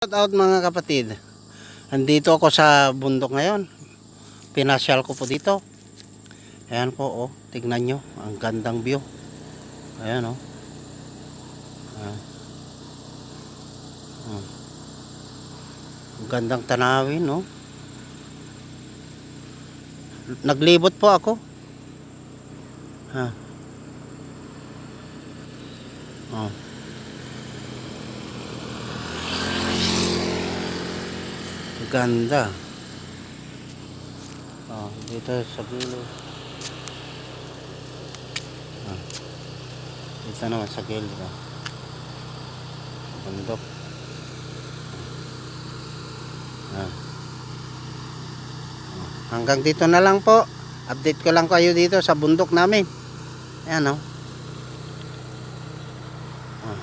Shout out mga kapatid. Andito ako sa bundok ngayon. Pinasyal ko po dito. Ayan po, oh. Tignan nyo. Ang gandang view. Ayan, oh. Oh. Ang gandang tanawin, no? Naglibot po ako. Ha. Oh. ganda oh, dito sa gilid oh, dito naman sa gilid oh. bundok oh. Oh. hanggang dito na lang po update ko lang kayo dito sa bundok namin ayan o oh. oh.